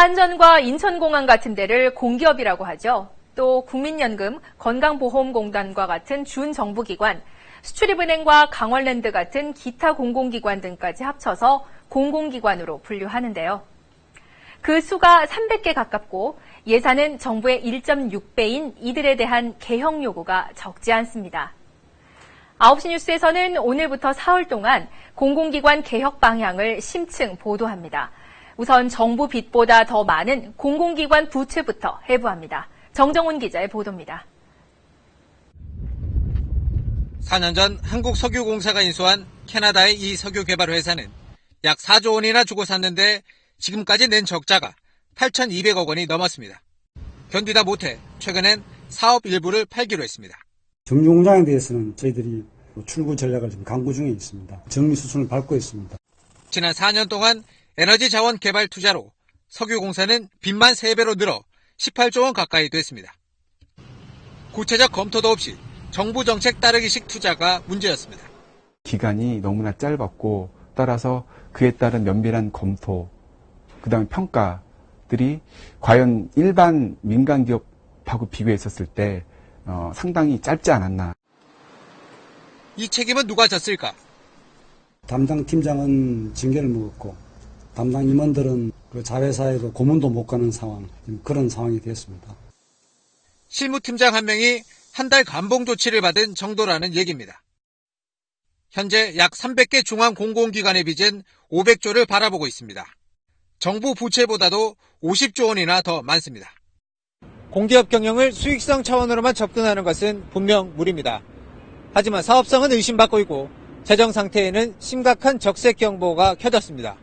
한전과 인천공항 같은 데를 공기업이라고 하죠. 또 국민연금, 건강보험공단과 같은 준정부기관, 수출입은행과 강원랜드 같은 기타 공공기관 등까지 합쳐서 공공기관으로 분류하는데요. 그 수가 300개 가깝고 예산은 정부의 1.6배인 이들에 대한 개혁 요구가 적지 않습니다. 9시 뉴스에서는 오늘부터 사흘 동안 공공기관 개혁 방향을 심층 보도합니다. 우선 정부 빚보다 더 많은 공공기관 부채부터 해부합니다. 정정훈 기자의 보도입니다. 4년 전 한국석유공사가 인수한 캐나다의 이 석유 개발 회사는 약 4조 원이나 주고 샀는데 지금까지 낸 적자가 8,200억 원이 넘었습니다. 견디다 못해 최근엔 사업 일부를 팔기로 했습니다. 정유공장에 대해서는 저희들이 출구 전략을 지금 강구 중에 있습니다. 정리 수순을 밟고 있습니다. 지난 4년 동안 에너지 자원 개발 투자로 석유공사는 빚만 3배로 늘어 18조 원 가까이 됐습니다. 구체적 검토도 없이 정부 정책 따르기식 투자가 문제였습니다. 기간이 너무나 짧았고 따라서 그에 따른 면밀한 검토, 그다음에 평가들이 과연 일반 민간 기업하고 비교했었을 때 어, 상당히 짧지 않았나. 이 책임은 누가 졌을까? 담당 팀장은 징계를 먹었고 담당 임원들은 그 자회사에도 고문도 못 가는 상황, 그런 상황이 됐습니다. 실무팀장 한 명이 한 달 감봉 조치를 받은 정도라는 얘기입니다. 현재 약 300개 중앙 공공기관의 빚은 500조를 바라보고 있습니다. 정부 부채보다도 50조 원이나 더 많습니다. 공기업 경영을 수익성 차원으로만 접근하는 것은 분명 무리입니다. 하지만 사업성은 의심받고 있고 재정 상태에는 심각한 적색 경보가 켜졌습니다.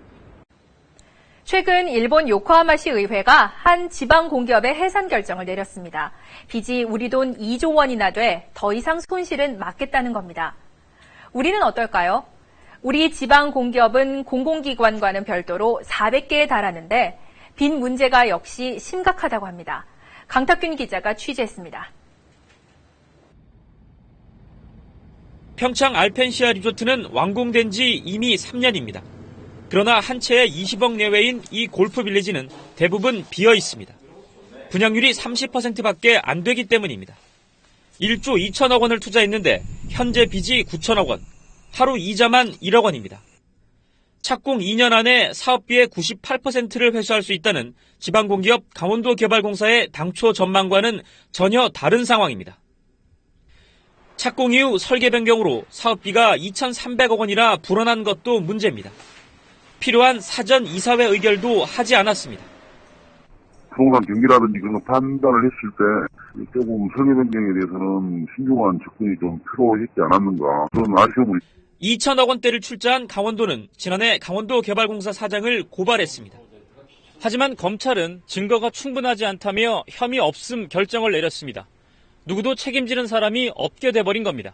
최근 일본 요코하마시 의회가 한 지방 공기업의 해산 결정을 내렸습니다. 빚이 우리 돈 2조 원이나 돼 더 이상 손실은 막겠다는 겁니다. 우리는 어떨까요? 우리 지방 공기업은 공공기관과는 별도로 400개에 달하는데 빚 문제가 역시 심각하다고 합니다. 강탁균 기자가 취재했습니다. 평창 알펜시아 리조트는 완공된 지 이미 3년입니다. 그러나 한 채에 20억 내외인 이 골프 빌리지는 대부분 비어 있습니다. 분양률이 30%밖에 안 되기 때문입니다. 1조 2천억 원을 투자했는데 현재 빚이 9천억 원, 하루 이자만 1억 원입니다. 착공 2년 안에 사업비의 98%를 회수할 수 있다는 지방공기업 강원도개발공사의 당초 전망과는 전혀 다른 상황입니다. 착공 이후 설계 변경으로 사업비가 2,300억 원이라 불어난 것도 문제입니다. 필요한 사전 이사회 의결도 하지 않았습니다. 부동산 경기라든지 그런 거 판단을 했을 때 조금 설계 변경에 대해서는 신중한 접근이 좀 필요했지 않았는가 그런 아쉬움을 2천억 원대를 출자한 강원도는 지난해 강원도개발공사 사장을 고발했습니다. 하지만 검찰은 증거가 충분하지 않다며 혐의 없음 결정을 내렸습니다. 누구도 책임지는 사람이 없게 돼버린 겁니다.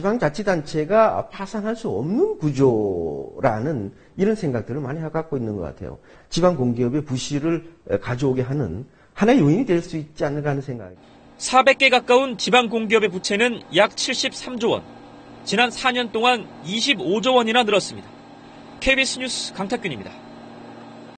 지방자치단체가 파산할 수 없는 구조라는 이런 생각들을 많이 갖고 있는 것 같아요. 지방공기업의 부실을 가져오게 하는 하나의 요인이 될 수 있지 않을까 하는 생각. 400개 가까운 지방공기업의 부채는 약 73조 원. 지난 4년 동안 25조 원이나 늘었습니다. KBS 뉴스 강탁균입니다.